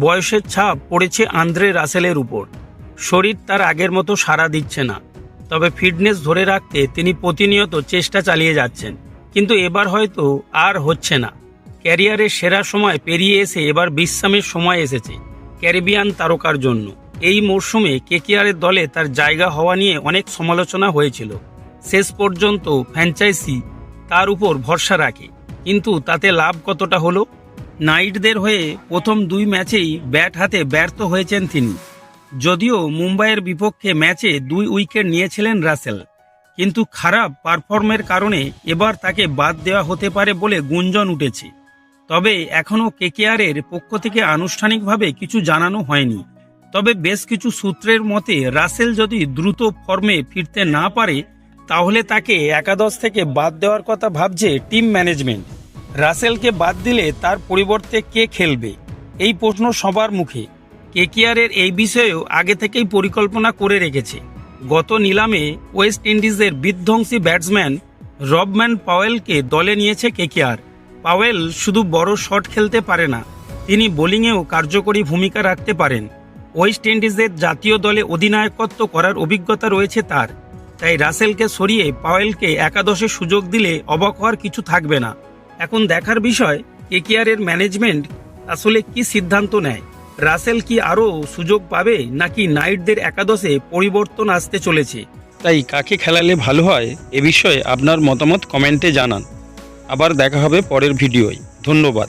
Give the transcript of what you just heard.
বয়সের ছাপ পড়েছে আন্দ্রে রাসেলের উপর। শরীর তার আগের মতো সাড়া দিচ্ছে না। তবে ফিটনেস ধরে রাখতে তিনি প্রতিনিয়ত চেষ্টা চালিয়ে যাচ্ছেন। কিন্তু এবার হয়তো আর হচ্ছে না। ক্যারিয়ারের সেরা সময় পেরিয়ে এসে এবার বিশ্রামের সময় এসেছে ক্যারিবিয়ান তারকার জন্য। এই মরশুমে কেকেআরের দলে তার জায়গা হওয়া নিয়ে অনেক সমালোচনা হয়েছিল। শেষ পর্যন্ত ফ্র্যাঞ্চাইজি তার উপর ভরসা রাখে। কিন্তু তাতে লাভ কতটা হলো? নাইটদের হয়ে প্রথম দুই ম্যাচেই ব্যাট হাতে ব্যর্থ হয়েছেন তিনি। যদিও মুম্বাইয়ের বিপক্ষে ম্যাচে দুই উইকেট নিয়েছিলেন রাসেল। কিন্তু খারাপ পারফর্মের কারণে এবার তাকে বাদ দেওয়া হতে পারে বলে গুঞ্জন উঠেছে। তবে এখনও কেকেআরের পক্ষ থেকে আনুষ্ঠানিকভাবে কিছু জানানো হয়নি। তবে বেশ কিছু সূত্রের মতে, রাসেল যদি দ্রুত ফর্মে ফিরতে না পারে, তাহলে তাকে একাদশ থেকে বাদ দেওয়ার কথা ভাবছে টিম ম্যানেজমেন্ট। রাসেলকে বাদ দিলে তার পরিবর্তে কে খেলবে? এই প্রশ্ন সবার মুখে। কেকিয়ারের এই বিষয়েও আগে থেকেই পরিকল্পনা করে রেখেছে। গত নিলামে ওয়েস্ট ইন্ডিজের বিধ্বংসী ব্যাটসম্যান রবম্যান পাওয়েলকে দলে নিয়েছে কেকিয়ার পাওয়েল শুধু বড় শট খেলতে পারে না, তিনি বোলিংয়েও কার্যকরী ভূমিকা রাখতে পারেন। ওয়েস্ট ইন্ডিজের জাতীয় দলে অধিনায়কত্ব করার অভিজ্ঞতা রয়েছে তার, তাই রাসেলকে সরিয়ে পাওয়েলকে একাদশে সুযোগ দিলে অবাক হওয়ার কিছু থাকবে না। এখন দেখার বিষয়, কেকিআরের ম্যানেজমেন্ট আসলে কি সিদ্ধান্ত নেয়? রাসেল কি আরও সুযোগ পাবে নাকি নাইটদের একাদশে পরিবর্তন আসতে চলেছে? তাই কাকে খেলালে ভালো হয় এ বিষয়ে আপনার মতামত কমেন্টে জানান। আবার দেখা হবে পরের ভিডিওয়। ধন্যবাদ।